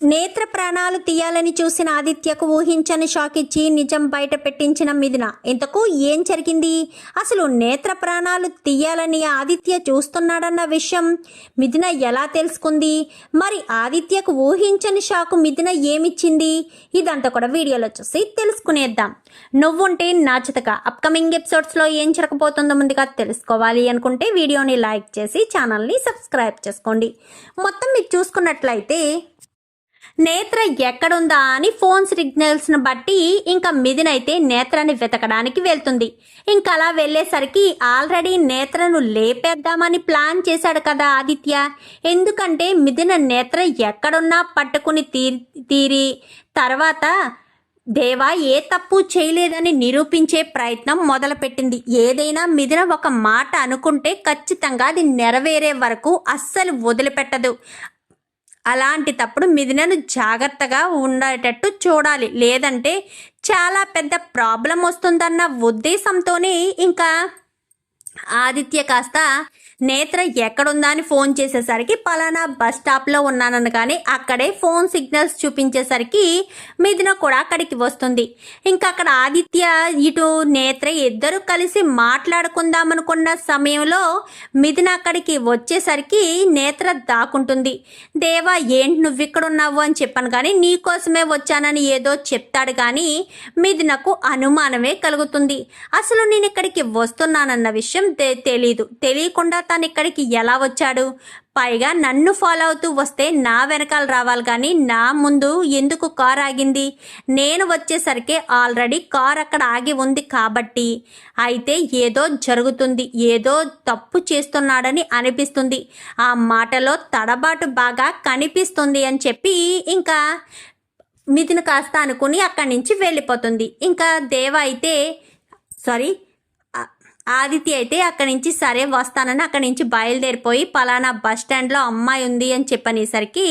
నేత్ర ప్రాణాలు తీయాలని చూసిన ఆదిత్యకు ఊహించని షాక్ ఇచ్చి నిజం బయట పెట్టించిన మిథున ఇంతకు ఏం జరిగింది? అసలు నేత్ర ప్రాణాలు తీయాలని ఆదిత్య చూస్తున్నాడన్న విషయం మిథున ఎలా తెలుసుకుంది? మరి ఆదిత్యకు ఊహించని షాకు మిథున ఏమిచ్చింది? ఇదంతా కూడా వీడియోలో చూసి తెలుసుకునేద్దాం. నువ్వుంటే నాచితగా అప్కమింగ్ ఎపిసోడ్స్లో ఏం జరగబోతుందో ముందుగా తెలుసుకోవాలి అనుకుంటే వీడియోని లైక్ చేసి ఛానల్ని సబ్స్క్రైబ్ చేసుకోండి. మొత్తం మీరు చూసుకున్నట్లయితే నేత్ర ఎక్కడుందా అని ఫోన్ సిగ్నల్స్ను బట్టి ఇంకా మిథునైతే నేత్రాన్ని వెతకడానికి వెళ్తుంది. ఇంకా అలా వెళ్ళేసరికి ఆల్రెడీ నేత్రను లేపేద్దామని ప్లాన్ చేశాడు కదా ఆదిత్య. ఎందుకంటే మిథున నేత్ర ఎక్కడున్నా పట్టుకుని తీరి తీరి తర్వాత దేవా ఏ తప్పు చేయలేదని నిరూపించే ప్రయత్నం మొదలుపెట్టింది. ఏదైనా మిథున ఒక మాట అనుకుంటే ఖచ్చితంగా అది నెరవేరే వరకు అస్సలు వదిలిపెట్టదు. అలాంటి తప్పుడు మిథునను జాగ్రత్తగా ఉండేటట్టు చూడాలి. లేదంటే చాలా పెద్ద ప్రాబ్లం వస్తుందన్న ఉద్దేశంతోనే ఇంకా ఆదిత్య కాస్త నేత్ర ఎక్కడుందా అని ఫోన్ చేసేసరికి పలానా బస్ స్టాప్లో ఉన్నానని కానీ అక్కడే ఫోన్ సిగ్నల్స్ చూపించేసరికి మిథున కూడా అక్కడికి వస్తుంది. ఇంకా అక్కడ ఆదిత్య ఇటు నేత్ర ఇద్దరు కలిసి మాట్లాడుకుందామనుకున్న సమయంలో మిథున అక్కడికి వచ్చేసరికి నేత్ర దాక్కుంటుంది. దేవా ఏంటి నువ్వు ఇక్కడ ఉన్నావు అని చెప్పాను కానీ నీకోసమే వచ్చానని ఏదో చెప్తాడు కానీ మిథునకు అనుమానమే కలుగుతుంది. అసలు నేను ఇక్కడికి వస్తున్నానన్న విషయం తెలీదు తెలియకుండా తను ఇక్కడికి ఎలా వచ్చాడు? పైగా నన్ను ఫాలో అవుతూ వస్తే నా వెనకాల రావాలి కానీ నా ముందు ఎందుకు కార్ ఆగింది? నేను వచ్చేసరికి ఆల్రెడీ కార్ అక్కడ ఆగి ఉంది కాబట్టి. అయితే ఏదో జరుగుతుంది ఏదో తప్పు చేస్తున్నాడని అనిపిస్తుంది. ఆ మాటలో తడబాటు బాగా కనిపిస్తుంది అని చెప్పి ఇంకా మిథున కాస్త అనుకుని అక్కడి నుంచి వెళ్ళిపోతుంది. ఇంకా దేవ అయితే సారీ ఆదిత్య అయితే అక్కడి నుంచి సరే వస్తానని అక్కడి నుంచి బయలుదేరిపోయి పలానా బస్ స్టాండ్లో అమ్మాయి ఉంది అని చెప్పనేసరికి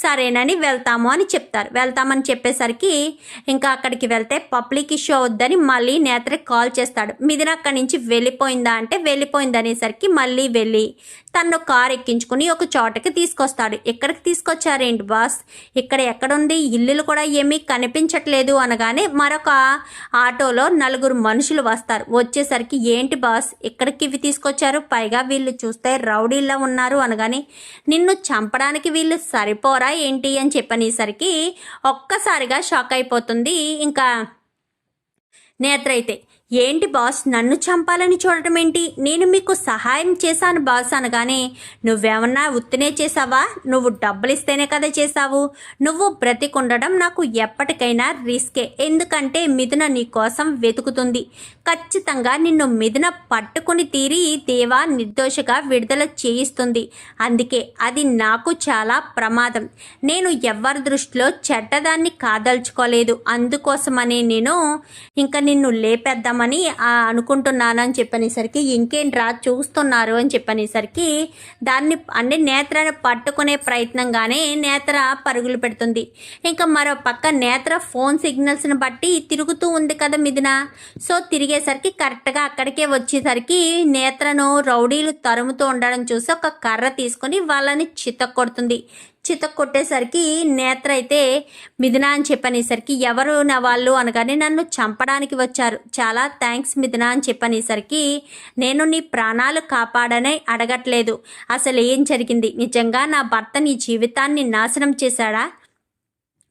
సరేనని వెళ్తాము అని చెప్తారు. వెళ్తామని చెప్పేసరికి ఇంకా అక్కడికి వెళ్తే పబ్లిక్ ఇష్యూ వద్దని మళ్ళీ నేత్రకి కాల్ చేస్తాడు. మిథున అక్కడి నుంచి వెళ్ళిపోయిందా అంటే వెళ్ళిపోయింది అనేసరికి మళ్ళీ వెళ్ళి తను కారు ఎక్కించుకుని ఒక చోటకి తీసుకొస్తాడు. ఎక్కడికి తీసుకొచ్చారేంటి బాస్? ఇక్కడ ఎక్కడుంది? ఇల్లులు కూడా ఏమీ కనిపించట్లేదు అనగానే మరొక ఆటోలో నలుగురు మనుషులు వస్తారు. వచ్చేసరికి ఏంటి బాస్? ఎక్కడికి ఇవి తీసుకొచ్చారు? పైగా వీళ్ళు చూస్తే రౌడీల్లో ఉన్నారు అనగానే నిన్ను చంపడానికి వీళ్ళు సరిపోరా ఏంటి అని చెప్పనేసరికి ఒక్కసారిగా షాక్ అయిపోతుంది. ఇంకా నేత్ర అయితే ఏంటి బాస్? నన్ను చంపాలని చూడటం ఏంటి? నేను మీకు సహాయం చేశాను బాస్ అనగానే నువ్వేమన్నా ఉత్తినే చేసావా నువ్వు డబ్బులు ఇస్తేనే కదా చేసావు నువ్వు బ్రతికుండడం నాకు ఎప్పటికైనా రిస్కే. ఎందుకంటే మిథున నీ కోసం వెతుకుతుంది. ఖచ్చితంగా నిన్ను మిథున పట్టుకుని తీరి దేవా నిర్దోషగా విడుదల చేయిస్తుంది. అందుకే అది నాకు చాలా ప్రమాదం. నేను ఎవరి దృష్టిలో చెడ్డదాన్ని కాదలుచుకోలేదు. అందుకోసమని నేను ఇంకా నిన్ను లేపేద్దామని అనుకుంటున్నాను అని చెప్పనేసరికి ఇంకేంట్రా చూస్తున్నారు అని చెప్పనేసరికి దాన్ని అంటే నేత్రను పట్టుకునే ప్రయత్నంగానే నేత్ర పరుగులు పెడుతుంది. ఇంకా మరో పక్క నేత్ర ఫోన్ సిగ్నల్స్ని బట్టి తిరుగుతూ ఉంది కదా మిథున. సో తిరిగే తిరిగేసరికి కరెక్ట్గా అక్కడికే వచ్చేసరికి నేత్రను రౌడీలు తరుముతూ ఉండడం చూసి ఒక కర్ర తీసుకొని వాళ్ళని చితక్కొడుతుంది. కొట్టేసరికి నేత్ర అయితే మిథున అని చెప్పనేసరికి ఎవరు నా వాళ్ళు? అనగానే నన్ను చంపడానికి వచ్చారు. చాలా థ్యాంక్స్ మిథున అని చెప్పనేసరికి నేను నీ ప్రాణాలు కాపాడనే అడగట్లేదు. అసలు ఏం జరిగింది? నిజంగా నా భర్త నీ జీవితాన్ని నాశనం చేశాడా?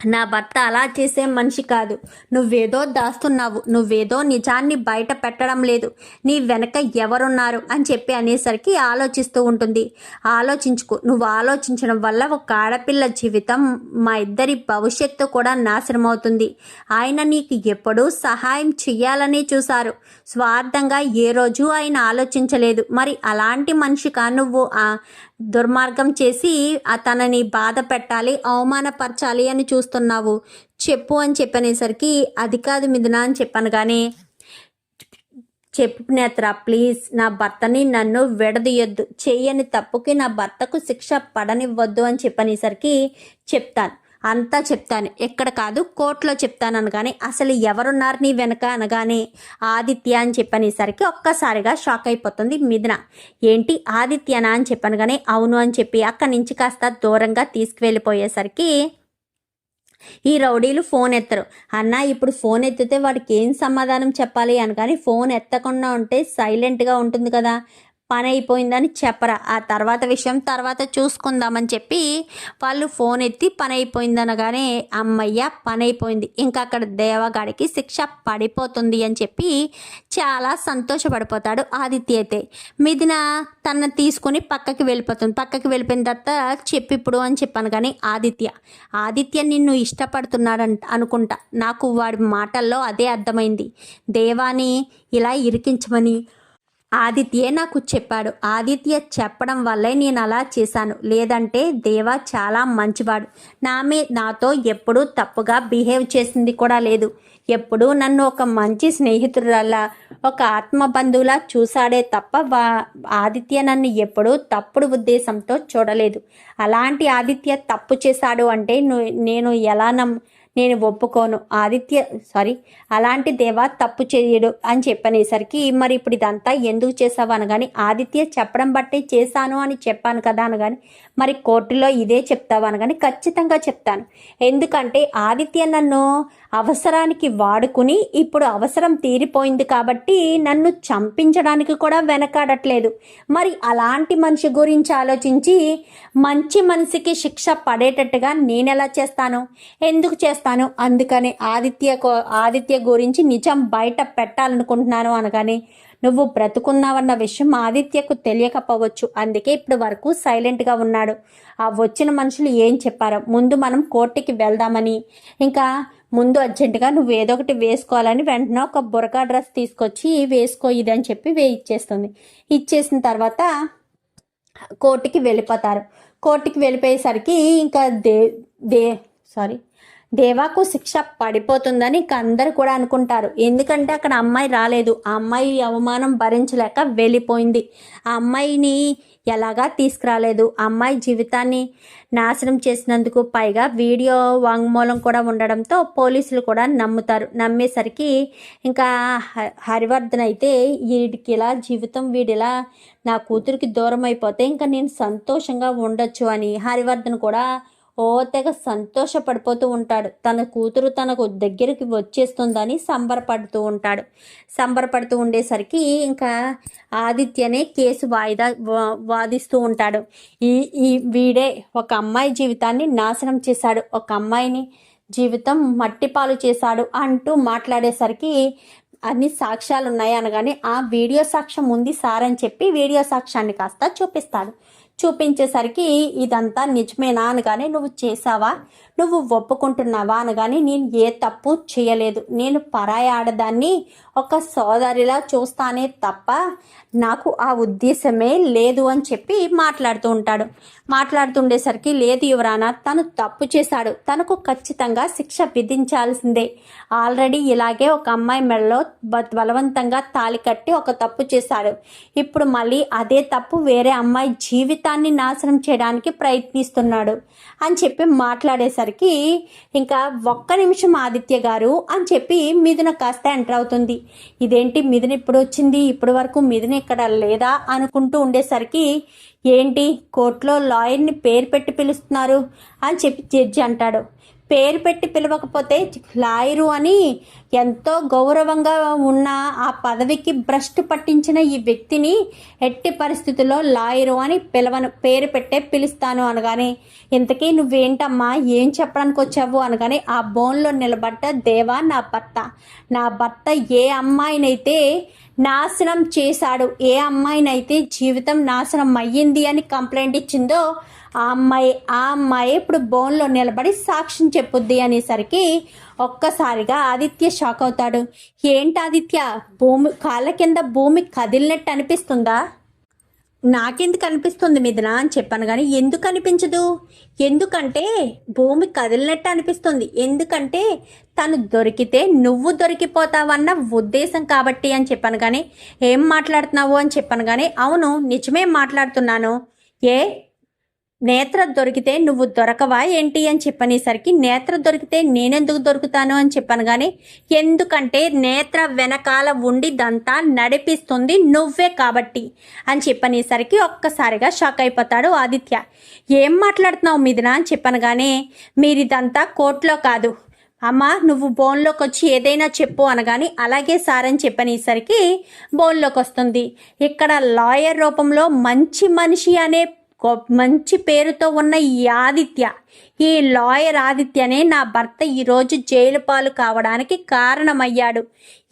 నా భర్త అలా చేసే మనిషి కాదు. నువ్వేదో దాస్తున్నావు. నువ్వేదో నిజాన్ని బయట పెట్టడం లేదు. నీ వెనక ఎవరున్నారు అని చెప్పి అనేసరికి ఆలోచిస్తూ ఉంటుంది. ఆలోచించుకో. నువ్వు ఆలోచించడం వల్ల ఒక ఆడపిల్ల జీవితం మా ఇద్దరి భవిష్యత్తు కూడా నాశనం అవుతుంది. ఆయన నీకు ఎప్పుడూ సహాయం చెయ్యాలని చూశారు. స్వార్థంగా ఏ రోజు ఆయన ఆలోచించలేదు. మరి అలాంటి మనిషిగా నువ్వు? దుర్మార్గం చేసి తనని బాధ పెట్టాలి అవమానపరచాలి అని చూస్తున్నావు. చెప్పు అని చెప్పనేసరికి అది కాదు మిథున అని చెప్పాను కానీ చెప్పు నేత్ర ప్లీజ్ నా భర్తని నన్ను విడదీయొద్దు. చేయని తప్పుకి నా భర్తకు శిక్ష పడనివ్వద్దు అని చెప్పనేసరికి చెప్తాను. అంతా చెప్తాను. ఎక్కడ కాదు కోర్టులో చెప్తాను అనగానే అసలు ఎవరున్నారు నీ వెనక అనగానే ఆదిత్య అని చెప్పనేసరికి ఒక్కసారిగా షాక్ అయిపోతుంది మిథున. ఏంటి ఆదిత్యనా అని చెప్పాను కానీ అవును అని చెప్పి అక్కడి నుంచి కాస్త దూరంగా తీసుకువెళ్ళిపోయేసరికి ఈ రౌడీలు ఫోన్ ఎత్తరు. అన్న ఇప్పుడు ఫోన్ ఎత్తితే వాడికి ఏం సమాధానం చెప్పాలి అని కానీ ఫోన్ ఎత్తకుండా ఉంటే సైలెంట్గా ఉంటుంది కదా. పని అయిపోయిందని చెప్పరా. ఆ తర్వాత విషయం తర్వాత చూసుకుందామని చెప్పి వాళ్ళు ఫోన్ ఎత్తి పని అయిపోయిందనగానే అమ్మయ్య పని అయిపోయింది ఇంకా అక్కడ దేవగాడికి శిక్ష పడిపోతుంది అని చెప్పి చాలా సంతోషపడిపోతాడు ఆదిత్య అయితే మిథున తన తీసుకుని పక్కకి వెళ్ళిపోతుంది. పక్కకి వెళ్ళిపోయిన తర్వాత చెప్పిప్పుడు అని చెప్పాను కానీ ఆదిత్య ఆదిత్య నిన్ను ఇష్టపడుతున్నాడంట అనుకుంటా. నాకు వాడి మాటల్లో అదే అర్థమైంది. దేవాని ఇలా ఇరికించమని ఆదిత్యే నాకు చెప్పాడు. ఆదిత్య చెప్పడం వల్లే నేను అలా చేశాను. లేదంటే దేవా చాలా మంచివాడు. నా మీ నాతో ఎప్పుడూ తప్పుగా బిహేవ్ చేసింది కూడా లేదు. ఎప్పుడూ నన్ను ఒక మంచి స్నేహితురాలా ఒక ఆత్మ బంధువులా చూశాడే తప్ప వా ఆదిత్య నన్ను ఎప్పుడూ తప్పుడు ఉద్దేశంతో చూడలేదు. అలాంటి ఆదిత్య తప్పు చేశాడు అంటే నేను ఎలా నమ్ నేను ఒప్పుకోను. ఆదిత్య సారీ అలాంటి దేవా తప్పు చేయడు అని చెప్పనేసరికి మరి ఇప్పుడు ఇదంతా ఎందుకు చేసావు? అనగాని ఆదిత్య చెప్పడం బట్టే చేశాను అని చెప్పాను కదా అనగాని మరి కోర్టులో ఇదే చెప్తావు? అనగాని ఖచ్చితంగా చెప్తాను. ఎందుకంటే ఆదిత్య నన్ను అవసరానికి వాడుకుని ఇప్పుడు అవసరం తీరిపోయింది కాబట్టి నన్ను చంపించడానికి కూడా వెనకాడట్లేదు. మరి అలాంటి మనిషి గురించి ఆలోచించి మంచి మనిషికి శిక్ష పడేటట్టుగా నేను ఎలా చేస్తాను? ఎందుకు చేస్తాను? అందుకని ఆదిత్య కో- ఆదిత్య గురించి నిజం బయట పెట్టాలనుకుంటున్నాను అనగానే నువ్వు బ్రతుకున్నావన్న విషయం ఆదిత్యకు తెలియకపోవచ్చు. అందుకే ఇప్పుడు వరకు సైలెంట్గా ఉన్నాడు. ఆ వచ్చిన మనుషులు ఏం చెప్పారో? ముందు మనం కోర్టుకి వెళ్దామని. ఇంకా ముందు అర్జెంటుగా నువ్వు ఏదో ఒకటి వేసుకోవాలని వెంటనే ఒక బురకా డ్రెస్ తీసుకొచ్చి వేసుకో ఇది అని చెప్పి వే ఇచ్చేస్తుంది. ఇచ్చేసిన తర్వాత కోర్టుకి వెళ్ళిపోతారు. కోర్టుకి వెళ్ళిపోయేసరికి ఇంకా దే దే సారీ దేవాకు శిక్ష పడిపోతుందని ఇంక అందరు కూడా అనుకుంటారు. ఎందుకంటే అక్కడ అమ్మాయి రాలేదు. ఆ అమ్మాయి అవమానం భరించలేక వెళ్ళిపోయింది. ఆ అమ్మాయిని ఎలాగా తీసుకురాలేదు? అమ్మాయి జీవితాన్ని నాశనం చేసినందుకు పైగా వీడియో వాంగ్మూలం కూడా ఉండడంతో పోలీసులు కూడా నమ్ముతారు. నమ్మేసరికి ఇంకా హరివర్ధన్ అయితే వీడికి ఇలా జీవితం వీడిలా నా కూతురికి దూరం అయిపోతే ఇంకా నేను సంతోషంగా ఉండొచ్చు అని హరివర్ధన్ కూడా ఓ తెగ సంతోషపడిపోతూ ఉంటాడు. తన కూతురు తనకు దగ్గరికి వచ్చేస్తుందని సంబరపడుతూ ఉంటాడు. సంబరపడుతూ ఉండేసరికి ఇంకా ఆదిత్యనే కేసు వాయిదా వా- వాదిస్తూ ఉంటాడు. ఈ ఈ వీడే ఒక అమ్మాయి జీవితాన్ని నాశనం చేశాడు. ఒక అమ్మాయిని జీవితం మట్టిపాలు చేశాడు అంటూ మాట్లాడేసరికి అన్ని సాక్ష్యాలు ఉన్నాయి అనగానే ఆ వీడియో సాక్ష్యం ఉంది సార్ అని చెప్పి వీడియో సాక్ష్యాన్ని కాస్త చూపిస్తాడు. చూపించేసరికి ఇదంతా నిజమేనా అనగానే నువ్వు చేసావా నువ్వు ఒప్పుకుంటున్నావా అనగానే నేను ఏ తప్పు చేయలేదు. నేను పరాయి ఆడదాన్ని ఒక సోదరిలా చూస్తానే తప్ప నాకు ఆ ఉద్దేశమే లేదు అని చెప్పి మాట్లాడుతూ ఉంటాడు. మాట్లాడుతుండేసరికి లేదు యువరానా తను తప్పు చేశాడు. తనకు ఖచ్చితంగా శిక్ష విధించాల్సిందే. ఆల్రెడీ ఇలాగే ఒక అమ్మాయి మెడలో బలవంతంగా తాలి కట్టి ఒక తప్పు చేశాడు. ఇప్పుడు మళ్ళీ అదే తప్పు వేరే అమ్మాయి జీవితాన్ని నాశనం చేయడానికి ప్రయత్నిస్తున్నాడు అని చెప్పి మాట్లాడేసరికి ఇంకా ఒక్క నిమిషం ఆదిత్య గారు అని చెప్పి మిథున కాస్త ఎంటర్ అవుతుంది. ఇదేంటి మిథున ఇప్పుడు వచ్చింది? ఇప్పటి వరకు మిథున ఇక్కడ లేదా అనుకుంటూ ఉండేసరికి ఏంటి? కోర్టులో లాయర్ని పేరు పెట్టి పిలుస్తున్నారు అని చెప్పి జడ్జి అంటాడు. పేరు పెట్టి పిలవకపోతే లాయరు అని ఎంతో గౌరవంగా ఉన్న ఆ పదవికి భ్రష్టు పట్టించిన ఈ వ్యక్తిని ఎట్టి పరిస్థితుల్లో లాయరు అని పిలవను పేరు పెట్టే పిలుస్తాను అనగానే ఇంతకీ నువ్వేంటమ్మా? ఏం చెప్పడానికి వచ్చావు? అనగానే ఆ బోన్లో నిలబడ్డ దేవా నా భర్త. నా భర్త ఏ అమ్మాయినైతే నాశనం చేశాడు ఏ అమ్మాయినైతే జీవితం నాశనం అయ్యింది అని కంప్లైంట్ ఇచ్చిందో ఆ అమ్మాయి ఆ అమ్మాయి ఇప్పుడు బోన్లో నిలబడి సాక్ష్యం చెప్పుద్ది అనేసరికి ఒక్కసారిగా ఆదిత్య షాక్ అవుతాడు. ఏంటి ఆదిత్య? భూమి కాళ్ళ కింద భూమి కదిలినట్టు అనిపిస్తుందా? నాకెందుకు అనిపిస్తుంది మిథున అని చెప్పాను కానీ ఎందుకు అనిపించదు? ఎందుకంటే భూమి కదిలినట్టు అనిపిస్తుంది. ఎందుకంటే తను దొరికితే నువ్వు దొరికిపోతావన్న ఉద్దేశం కాబట్టి అని చెప్పాను కానీ ఏం మాట్లాడుతున్నావు అని చెప్పాను కానీ అవును నిజమే మాట్లాడుతున్నాను. ఏ? నేత్ర దొరికితే నువ్వు దొరకవా ఏంటి అని చెప్పనేసరికి నేత్ర దొరికితే నేనెందుకు దొరుకుతాను? అని చెప్పాను కానీ ఎందుకంటే నేత్ర వెనకాల ఉండి దంతా నడిపిస్తుంది నువ్వే కాబట్టి అని చెప్పనేసరికి ఒక్కసారిగా షాక్ అయిపోతాడు ఆదిత్య. ఏం మాట్లాడుతున్నావు మిథున? అని చెప్పాను కానీ మీరిదంతా కోర్టులో కాదు. అమ్మ నువ్వు బోన్లోకి వచ్చి ఏదైనా చెప్పు అనగాని అలాగే సార్ అని చెప్పనేసరికి బోన్లోకి వస్తుంది ఇక్కడ లాయర్ రూపంలో మంచి మనిషి అనే మంచి పేరుతో ఉన్న ఈ ఆదిత్య ఈ లాయర్ ఆదిత్యనే నా భర్త ఈరోజు జైలు పాలు కావడానికి కారణమయ్యాడు.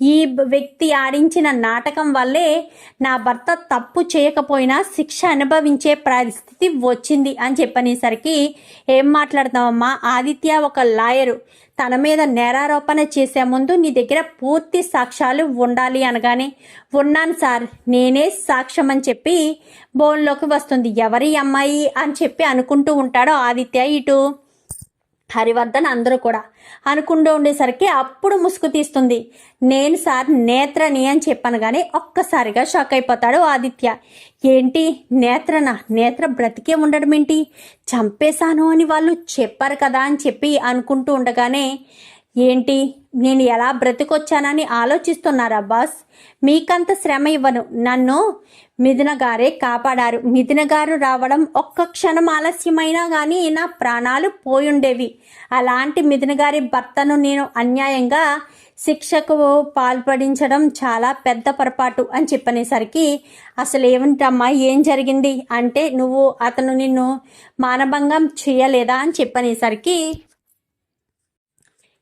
ఈ వ్యక్తి ఆడించిన నాటకం వల్లే నా భర్త తప్పు చేయకపోయినా శిక్ష అనుభవించే పరిస్థితి వచ్చింది అని చెప్పనేసరికి ఏం మాట్లాడతామమ్మా ఆదిత్య ఒక లాయరు. తన మీద నేరారోపణ చేసే ముందు నీ దగ్గర పూర్తి సాక్ష్యాలు ఉండాలి అనగానే ఉన్నాను సార్ నేనే సాక్ష్యం అని చెప్పి బోన్లోకి వస్తుంది. ఎవరి అమ్మాయి? అని చెప్పి అనుకుంటూ ఉంటాడో ఆదిత్య ఇటు. హరివర్ధన్ అందరూ కూడా అనుకుంటూ ఉండేసరికి అప్పుడు ముసుగు తీస్తుంది. నేను సార్ నేత్రని అని చెప్పాను కానీ ఒక్కసారిగా షాక్ అయిపోతాడు ఆదిత్య. ఏంటి నేత్రనా? నేత్ర బ్రతికే ఉండడం ఏంటి? చంపేశాను అని వాళ్ళు చెప్పారు కదా అని చెప్పి అనుకుంటూ ఉండగానే ఏంటి? నేను ఎలా బ్రతికొచ్చానని ఆలోచిస్తున్నారా బాస్? మీకంత శ్రమ ఇవ్వను. నన్ను మిథున గారే కాపాడారు. మిథున గారు రావడం ఒక్క క్షణం ఆలస్యమైనా కానీ నా ప్రాణాలు పోయుండేవి. అలాంటి మిథున గారి భర్తను నేను అన్యాయంగా శిక్షకు పాల్పడించడం చాలా పెద్ద పొరపాటు అని చెప్పనేసరికి అసలు ఏమిటమ్మా ఏం జరిగింది? అంటే నువ్వు అతను నిన్ను మానభంగం చేయలేదా? అని చెప్పనేసరికి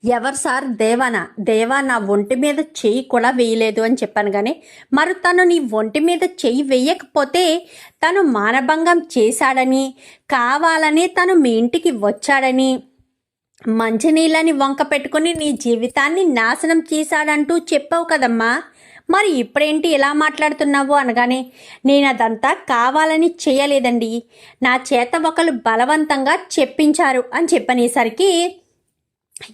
ఎవరు సార్? దేవానా? దేవా నా ఒంటి మీద చెయ్యి కూడా వేయలేదు అని చెప్పాను కానీ మరి తను నీ ఒంటి మీద చెయ్యి వేయకపోతే తను మానభంగం చేశాడని కావాలని తను మీ ఇంటికి వచ్చాడని మంచినీళ్ళని వంక పెట్టుకుని నీ జీవితాన్ని నాశనం చేశాడంటూ చెప్పావు కదమ్మా. మరి ఇప్పుడేంటి ఇలా మాట్లాడుతున్నావు అనగానే నేను అదంతా కావాలని చేయలేదండి. నా చేత ఒకరు బలవంతంగా చెప్పించారు అని చెప్పనేసరికి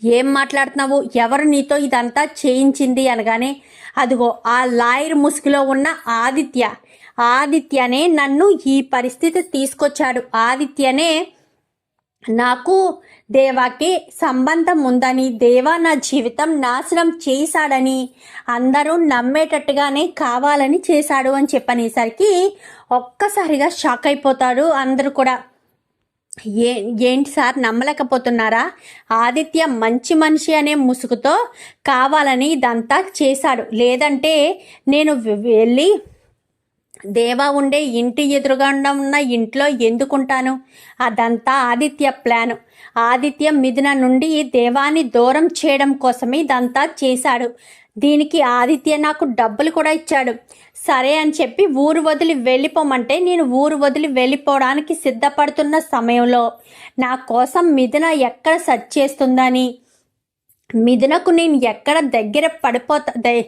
ఏం మాట్లాడుతున్నావు? ఎవరు నీతో ఇదంతా చేయించింది అనగానే అదిగో ఆ లాయర్ ముసుగులో ఉన్న ఆదిత్య. ఆదిత్యనే నన్ను ఈ పరిస్థితి తీసుకొచ్చాడు. ఆదిత్యనే నాకు దేవాకి సంబంధం ఉందని దేవా నా జీవితం నాశనం చేశాడని అందరూ నమ్మేటట్టుగానే కావాలని చేశాడు అని చెప్పనేసరికి ఒక్కసారిగా షాక్ అయిపోతాడు అందరూ కూడా. ఏ ఏంటి సార్ నమ్మలేకపోతున్నారా? ఆదిత్య మంచి మనిషి అనే ముసుగుతో కావాలని ఇదంతా చేశాడు. లేదంటే నేను వెళ్ళి దేవా ఉండే ఇంటి ఎదురుగా ఉన్న ఇంట్లో ఎందుకుంటాను? అదంతా ఆదిత్య ప్లాను. ఆదిత్య మిథున నుండి దేవాన్ని దూరం చేయడం కోసమే ఇదంతా చేశాడు. దీనికి ఆదిత్య నాకు డబ్బులు కూడా ఇచ్చాడు. సరే అని చెప్పి ఊరు వదిలి వెళ్ళిపోమంటే నేను ఊరు వదిలి వెళ్ళిపోవడానికి సిద్ధపడుతున్న సమయంలో నా కోసం మిథున ఎక్కడ సెర్చ్ చేస్తుందని? మిథునకు నేను ఎక్కడ దగ్గర పడిపోతా ద-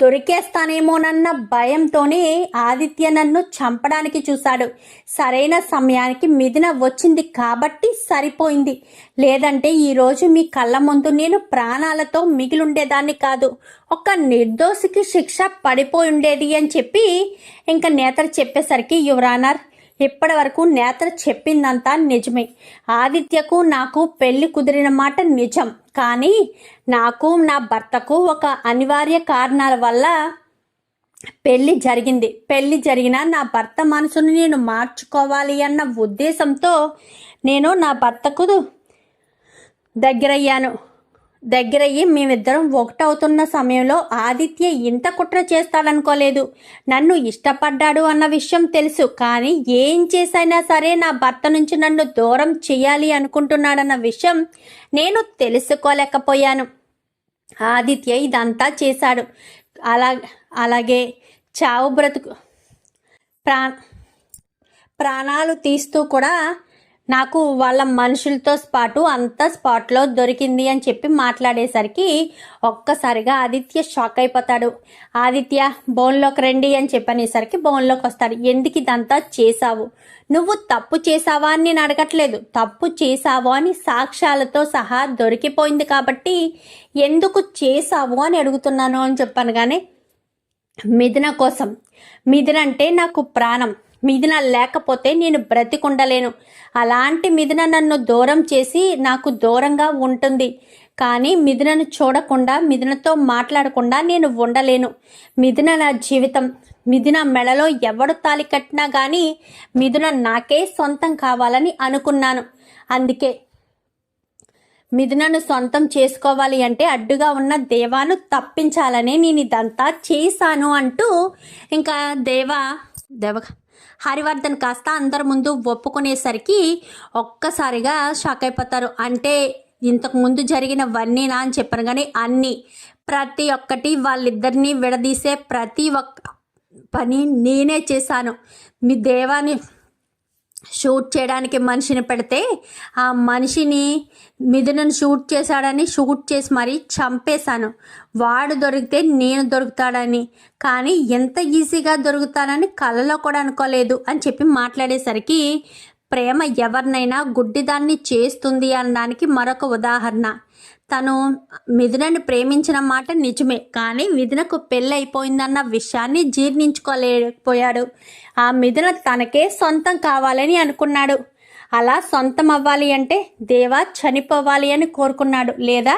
దొరికేస్తానేమోనన్న భయంతోనే ఆదిత్య నన్ను చంపడానికి చూశాడు. సరైన సమయానికి మిథున వచ్చింది కాబట్టి సరిపోయింది. లేదంటే ఈరోజు మీ కళ్ళ ముందు నేను ప్రాణాలతో మిగిలుండేదాన్ని కాదు. ఒక నిర్దోషికి శిక్ష పడిపోయి ఉండేది అని చెప్పి ఇంకా నేతలు చెప్పేసరికి యువరానర్ ఇప్పటి వరకు నేత్ర చెప్పిందంతా నిజమే. ఆదిత్యకు నాకు పెళ్ళి కుదిరిన మాట నిజం. కానీ నాకు నా భర్తకు ఒక అనివార్య కారణాల వల్ల పెళ్ళి జరిగింది. పెళ్ళి జరిగిన నా భర్త మనసును నేను మార్చుకోవాలి అన్న ఉద్దేశంతో నేను నా భర్తకు దగ్గరయ్యాను. దగ్గరయ్యి మేమిద్దరం ఒకటవుతున్న సమయంలో ఆదిత్య ఇంత కుట్ర చేస్తాడనుకోలేదు. నన్ను ఇష్టపడ్డాడు అన్న విషయం తెలుసు కానీ ఏం చేసైనా సరే నా భర్త నుంచి నన్ను దూరం చేయాలి అనుకుంటున్నాడన్న విషయం నేను తెలుసుకోలేకపోయాను. ఆదిత్య ఇదంతా చేశాడు. అలా అలాగే చావు బ్రతుకు ప్రా ప్రాణాలు తీస్తూ కూడా నాకు వాళ్ళ మనుషులతో పాటు అంత స్పాట్లో దొరికింది అని చెప్పి మాట్లాడేసరికి ఒక్కసారిగా ఆదిత్య షాక్ అయిపోతాడు. ఆదిత్య బోన్లోకి రండి అని చెప్పనేసరికి బోన్లోకి వస్తాడు. ఎందుకు ఇదంతా చేశావు? నువ్వు తప్పు చేసావా అని నేను అడగట్లేదు. తప్పు చేశావు అని సాక్ష్యాలతో సహా దొరికిపోయింది కాబట్టి ఎందుకు చేసావు అని అడుగుతున్నాను అని చెప్పాను కానీ మిథున కోసం. మిథున అంటే నాకు ప్రాణం. మిథున లేకపోతే నేను బ్రతికుండలేను. అలాంటి మిథున నన్ను దూరం చేసి నాకు దూరంగా ఉంటుంది. కానీ మిథునను చూడకుండా మిథునతో మాట్లాడకుండా నేను ఉండలేను. మిథున నా జీవితం. మిథున మెడలో ఎవడు తాలి కట్టినా కానీ మిథున నాకే సొంతం కావాలని అనుకున్నాను. అందుకే మిథునను సొంతం చేసుకోవాలి అంటే అడ్డుగా ఉన్న దేవాను తప్పించాలని నేను ఇదంతా చేశాను అంటూ ఇంకా దేవా దేవ హరివర్ధన్ కాస్త అందరి ముందు ఒప్పుకునేసరికి ఒక్కసారిగా షాక్ అయిపోతారు. అంటే ఇంతకుముందు జరిగినవన్నీ జరిగినవన్నీనా అని చెప్పాను కానీ అన్నీ. ప్రతి ఒక్కటి వాళ్ళిద్దరినీ విడదీసే ప్రతి ఒక్క పని నేనే చేశాను. మీ దేవాని షూట్ చేయడానికి మనిషిని పెడితే ఆ మనిషిని మిథునను షూట్ చేశాడని షూట్ చేసి మరీ చంపేశాను. వాడు దొరికితే నేను దొరుకుతాడని. కానీ ఎంత ఈజీగా దొరుకుతానని కలలో కూడా అనుకోలేదు అని చెప్పి మాట్లాడేసరికి ప్రేమ ఎవరినైనా గుడ్డిదాన్ని చేస్తుంది అనడానికి మరొక ఉదాహరణ. తను మిథునని ప్రేమించిన మాట నిజమే కానీ మిథునకు పెళ్ళి అయిపోయిందన్న విషయాన్ని జీర్ణించుకోలేకపోయాడు. ఆ మిథున తనకే సొంతం కావాలని అనుకున్నాడు. అలా సొంతం అవ్వాలి అంటే దేవా చనిపోవాలి అని కోరుకున్నాడు లేదా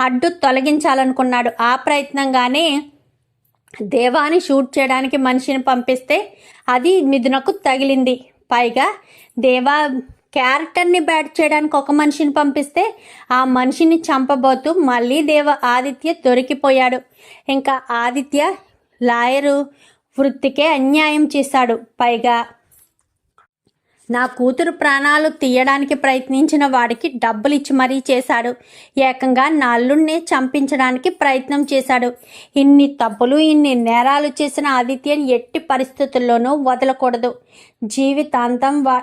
అడ్డు తొలగించాలనుకున్నాడు. ఆ ప్రయత్నంగానే దేవాని షూట్ చేయడానికి మనిషిని పంపిస్తే అది మిథునకు తగిలింది. పైగా దేవా క్యారెక్టర్ని బ్యాట్ చేయడానికి ఒక మనిషిని పంపిస్తే ఆ మనిషిని చంపబోతూ మళ్ళీ దేవ ఆదిత్య దొరికిపోయాడు. ఇంకా ఆదిత్య లాయరు వృత్తికే అన్యాయం చేశాడు. పైగా నా కూతురు ప్రాణాలు తీయడానికి ప్రయత్నించిన వాడికి డబ్బులు ఇచ్చి మరీ చేశాడు. ఏకంగా నా చంపించడానికి ప్రయత్నం చేశాడు. ఇన్ని తప్పులు ఇన్ని నేరాలు చేసిన ఆదిత్యని ఎట్టి పరిస్థితుల్లోనూ వదలకూడదు. జీవితాంతం వా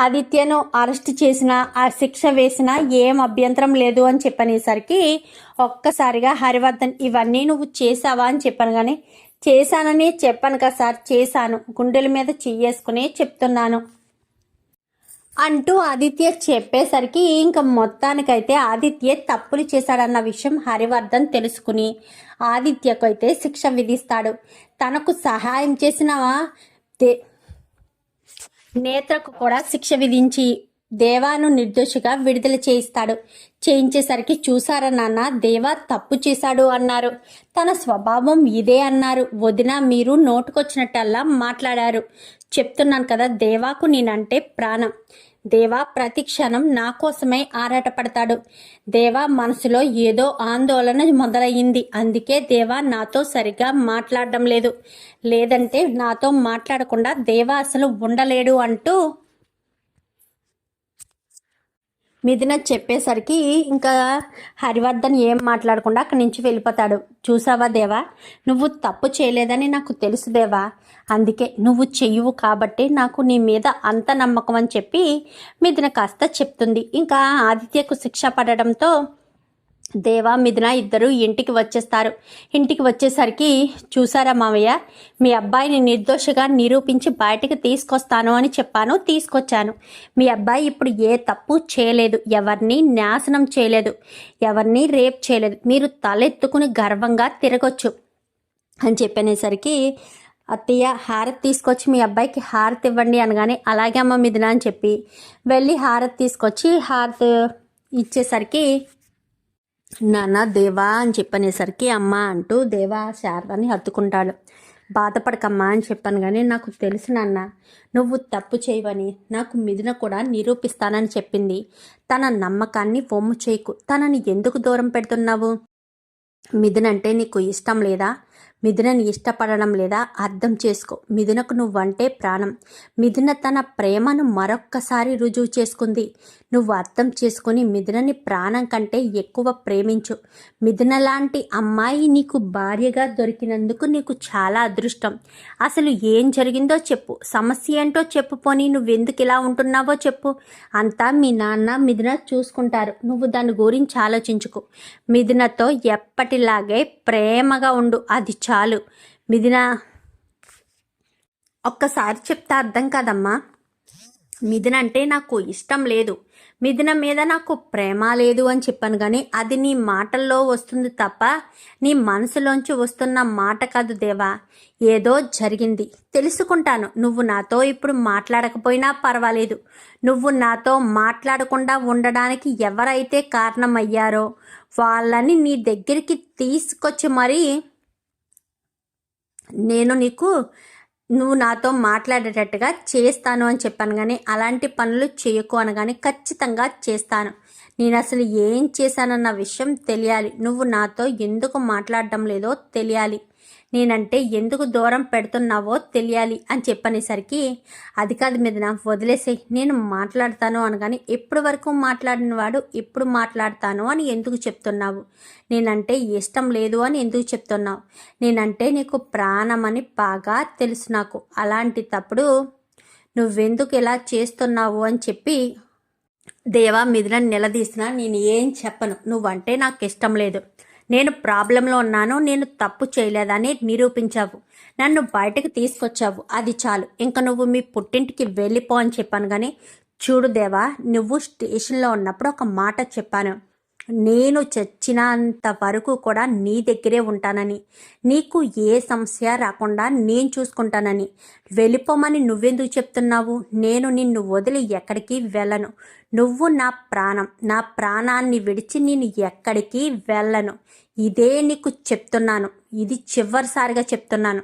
ఆదిత్యను అరెస్ట్ చేసిన ఆ శిక్ష వేసినా ఏం అభ్యంతరం లేదు అని చెప్పనేసరికి ఒక్కసారిగా హరివర్ధన్ ఇవన్నీ నువ్వు చేసావా అని చెప్పాను కానీ చేశానని చెప్పాను కదా సార్ చేశాను. గుండెల మీద చెయ్యేసుకునే చెప్తున్నాను. అంటూ ఆదిత్య చెప్పేసరికి ఇంకా మొత్తానికైతే ఆదిత్య తప్పులు చేశాడన్న విషయం హరివర్ధన్ తెలుసుకుని ఆదిత్యకు అయితే శిక్ష విధిస్తాడు. తనకు సహాయం చేసిన నేత్రకు కూడా శిక్ష విధించి దేవాను నిర్దోషిగా విడుదల చేయిస్తాడు. చేయించేసరికి చూసారా నాన్న దేవా తప్పు చేశాడు అన్నారు. తన స్వభావం ఇదే అన్నారు. వదిన మీరు నోటుకొచ్చినట్టల్లా మాట్లాడారు. చెప్తున్నాను కదా దేవాకు నేనంటే ప్రాణం. దేవా ప్రతి క్షణం నా కోసమే ఆరాటపడతాడు. దేవా మనసులో ఏదో ఆందోళన మొదలయ్యింది. అందుకే దేవా నాతో సరిగా మాట్లాడడం లేదు. లేదంటే నాతో మాట్లాడకుండా దేవా అసలు ఉండలేడు అంటూ మిథున చెప్పేసరికి ఇంకా హరివర్ధన్ ఏం మాట్లాడకుండా అక్కడి నుంచి వెళ్ళిపోతాడు. చూసావా దేవా? నువ్వు తప్పు చేయలేదని నాకు తెలుసు దేవా. అందుకే నువ్వు చెయ్యవు కాబట్టి నాకు నీ మీద అంత నమ్మకం అని చెప్పి మిథున కాస్త చెప్తుంది. ఇంకా ఆదిత్యకు శిక్ష పడడంతో దేవా మిథున ఇద్దరు ఇంటికి వచ్చేస్తారు. ఇంటికి వచ్చేసరికి చూసారా మామయ్య? మీ అబ్బాయిని నిర్దోషిగా నిరూపించి బయటకు తీసుకొస్తాను అని చెప్పాను తీసుకొచ్చాను. మీ అబ్బాయి ఇప్పుడు ఏ తప్పు చేయలేదు. ఎవరిని నాశనం చేయలేదు. ఎవరిని రేప్ చేయలేదు. మీరు తలెత్తుకుని గర్వంగా తిరగొచ్చు అని చెప్పనేసరికి అత్తయ్య హారతి తీసుకొచ్చి మీ అబ్బాయికి హారతి ఇవ్వండి అనగానే అలాగే అమ్మ మిథున అని చెప్పి వెళ్ళి హారతి తీసుకొచ్చి హారతి ఇచ్చేసరికి నాన్న దేవా అని చెప్పనేసరికి అమ్మ అంటూ దేవా శారదని హత్తుకుంటాడు. బాధపడకమ్మా అని చెప్పాను కానీ నాకు తెలుసు నాన్న నువ్వు తప్పు చేయవని నాకు మిథున కూడా నిరూపిస్తానని చెప్పింది. తన నమ్మకాన్ని వమ్ము చేయకు తనని ఎందుకు దూరం పెడుతున్నావు? మిథున అంటే నీకు ఇష్టం లేదా? మిథునని ఇష్టపడడం లేదా అర్థం చేసుకో. మిథునకు నువ్వంటే ప్రాణం. మిథున తన ప్రేమను మరొక్కసారి రుజువు చేసుకుంది. నువ్వు అర్థం చేసుకుని మిథునని ప్రాణం కంటే ఎక్కువ ప్రేమించు. మిథున లాంటి అమ్మాయి నీకు భార్యగా దొరికినందుకు నీకు చాలా అదృష్టం. అసలు ఏం జరిగిందో చెప్పు. సమస్య ఏంటో చెప్పు పోనీ. నువ్వెందుకు ఇలా ఉంటున్నావో చెప్పు. అంతా మీ నాన్న మిథున చూసుకుంటారు. నువ్వు దాని గురించి ఆలోచించుకో. మిథునతో ఎప్పటిలాగే ప్రేమగా ఉండు. అది చాలు. మిథున ఒక్కసారి చెప్తే అర్థం కాదమ్మా. మిథున అంటే నాకు ఇష్టం లేదు. మిథున మీద నాకు ప్రేమ లేదు అని చెప్పాను కానీ అది నీ మాటల్లో వస్తుంది తప్ప నీ మనసులోంచి వస్తున్న మాట కాదు దేవా. ఏదో జరిగింది. తెలుసుకుంటాను. నువ్వు నాతో ఇప్పుడు మాట్లాడకపోయినా పర్వాలేదు. నువ్వు నాతో మాట్లాడకుండా ఉండడానికి ఎవరైతే కారణమయ్యారో వాళ్ళని నీ దగ్గరికి తీసుకొచ్చి మరీ నేను నీకు నువ్వు నాతో మాట్లాడేటట్టుగా చేస్తాను అని చెప్పాను కానీ అలాంటి పనులు చేయకు అనగానే ఖచ్చితంగా చేస్తాను. నేను అసలు ఏం చేశానన్న విషయం తెలియాలి. నువ్వు నాతో ఎందుకు మాట్లాడడం లేదో తెలియాలి. నేనంటే ఎందుకు దూరం పెడుతున్నావో తెలియాలి అని చెప్పనేసరికి అది కాదు మీద వదిలేసే నేను మాట్లాడతాను అనగాని ఎప్పటి వరకు మాట్లాడిన వాడు ఎప్పుడు మాట్లాడతాను అని ఎందుకు చెప్తున్నావు? నేనంటే ఇష్టం లేదు అని ఎందుకు చెప్తున్నావు? నేనంటే నీకు ప్రాణం అని బాగా తెలుసు నాకు. అలాంటి తప్పుడు నువ్వెందుకు ఇలా చేస్తున్నావు అని చెప్పి దేవా మీద నిలదీసిన నేను ఏం చెప్పను. నువ్వంటే నాకు ఇష్టం లేదు. నేను ప్రాబ్లంలో ఉన్నాను నేను తప్పు చేయలేదని నిరూపించావు. నన్ను బయటకు తీసుకొచ్చావు. అది చాలు. ఇంకా నువ్వు మీ పుట్టింటికి వెళ్ళిపో అని చెప్పాను కానీ చూడు దేవా నువ్వు స్టేషన్లో ఉన్నప్పుడు ఒక మాట చెప్పాను. నేను చచ్చినంత వరకు కూడా నీ దగ్గరే ఉంటానని. నీకు ఏ సమస్య రాకుండా నేను చూసుకుంటానని. వెళ్ళిపోమని నువ్వెందుకు చెప్తున్నావు? నేను నిన్ను వదిలి ఎక్కడికి వెళ్ళను. నువ్వు నా ప్రాణం. నా ప్రాణాన్ని విడిచి నేను ఎక్కడికి వెళ్ళను. ఇదే నీకు చెప్తున్నాను. ఇది చివరిసారిగా చెప్తున్నాను.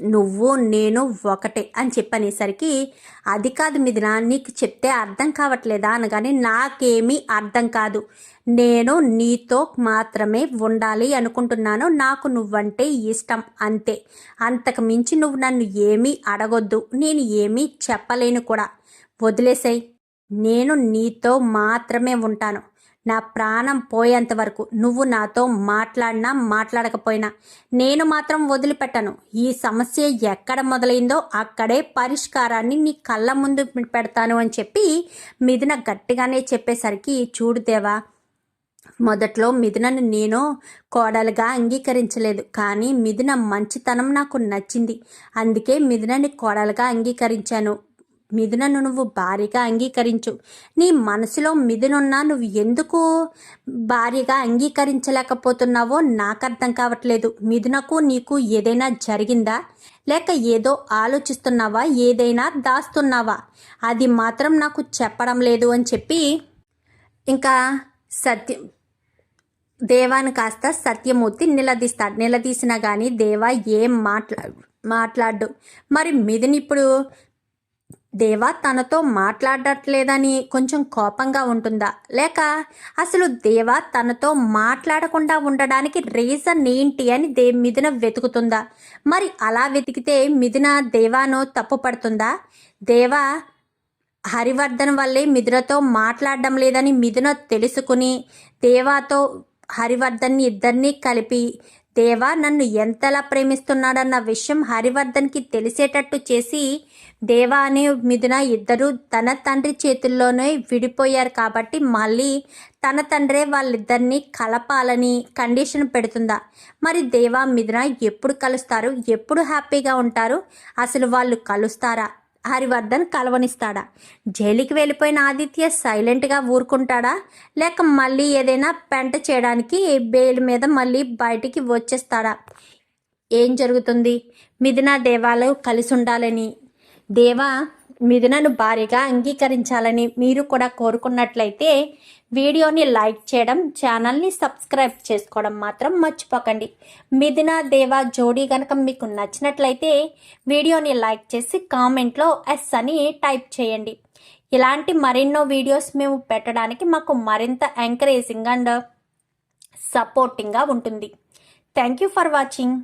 నువ్వు నేను ఒకటే అని చెప్పనేసరికి అది కాదు మిదిన నీకు చెప్తే అర్థం కావట్లేదా అనగానే నాకేమీ అర్థం కాదు. నేను నీతో మాత్రమే ఉండాలి అనుకుంటున్నాను నాకు నువ్వంటే ఇష్టం అంతే. అంతకు మించి నువ్వు నన్ను ఏమీ అడగొద్దు నేను ఏమీ చెప్పలేను కూడా. వదిలేసాయి. నేను నీతో మాత్రమే ఉంటాను. నా ప్రాణం పోయేంత వరకు నువ్వు నాతో మాట్లాడినా మాట్లాడకపోయినా నేను మాత్రం వదిలిపెట్టను. ఈ సమస్య ఎక్కడ మొదలైందో అక్కడే పరిష్కారాన్ని నీ కళ్ళ ముందు పెడతాను అని చెప్పి మిథున గట్టిగానే చెప్పేసరికి చూడుదేవా మొదట్లో మిథునను నేను కోడలుగా అంగీకరించలేదు కానీ మిథున మంచితనం నాకు నచ్చింది. అందుకే మిథునని కోడలుగా అంగీకరించాను. మిథునను నువ్వు భారీగా అంగీకరించు. నీ మనసులో మిథునున్నా నువ్వు ఎందుకు భారీగా అంగీకరించలేకపోతున్నావో నాకు అర్థం కావట్లేదు. మిథునకు నీకు ఏదైనా జరిగిందా? లేక ఏదో ఆలోచిస్తున్నావా? ఏదైనా దాస్తున్నావా? అది మాత్రం నాకు చెప్పడం లేదు అని చెప్పి ఇంకా సత్యం దేవాన్ని కాస్త సత్యమూర్తి నిలదీస్తాడు. నిలదీసినా కానీ దేవా ఏం మాట్లా మాట్లాడు మరి మిథున్ ఇప్పుడు దేవా తనతో మాట్లాడట్లేదని కొంచెం కోపంగా ఉంటుందా? లేక అసలు దేవా తనతో మాట్లాడకుండా ఉండడానికి రీజన్ ఏంటి అని దే మిథున వెతుకుతుందా? మరి అలా వెతికితే మిథున దేవాను తప్పు పడుతుందా? దేవా హరివర్ధన్ వల్లే మిథునతో మాట్లాడడం లేదని మిథున తెలుసుకుని దేవాతో హరివర్ధన్ని ఇద్దరినీ కలిపి దేవా నన్ను ఎంతలా ప్రేమిస్తున్నాడన్న విషయం హరివర్ధన్కి తెలిసేటట్టు చేసి దేవా మిథున ఇద్దరు తన తండ్రి చేతుల్లోనే విడిపోయారు కాబట్టి మళ్ళీ తన తండ్రే వాళ్ళిద్దరినీ కలపాలని కండిషన్ పెడుతుందా? మరి దేవా మిథున ఎప్పుడు కలుస్తారు? ఎప్పుడు హ్యాపీగా ఉంటారు? అసలు వాళ్ళు కలుస్తారా? హరివర్ధన్ కలవనిస్తాడా? జైలుకి వెళ్ళిపోయిన ఆదిత్య సైలెంట్గా ఊరుకుంటాడా? లేక మళ్ళీ ఏదైనా పెంట చేయడానికి బెయిల్ మీద మళ్ళీ బయటికి వచ్చేస్తాడా? ఏం జరుగుతుంది? మిథున దేవాలు కలిసి ఉండాలని దేవా మిథునను భారీగా అంగీకరించాలని మీరు కూడా కోరుకున్నట్లయితే వీడియోని లైక్ చేయడం ఛానల్ని సబ్స్క్రైబ్ చేసుకోవడం మాత్రం మర్చిపోకండి. మిథున దేవా జోడీ కనుక మీకు నచ్చినట్లయితే వీడియోని లైక్ చేసి కామెంట్లో ఎస్ అని టైప్ చేయండి. ఇలాంటి మరెన్నో వీడియోస్ మేము పెట్టడానికి మాకు మరింత ఎంకరేజింగ్ అండ్ సపోర్టింగ్గా ఉంటుంది. Thank you for watching.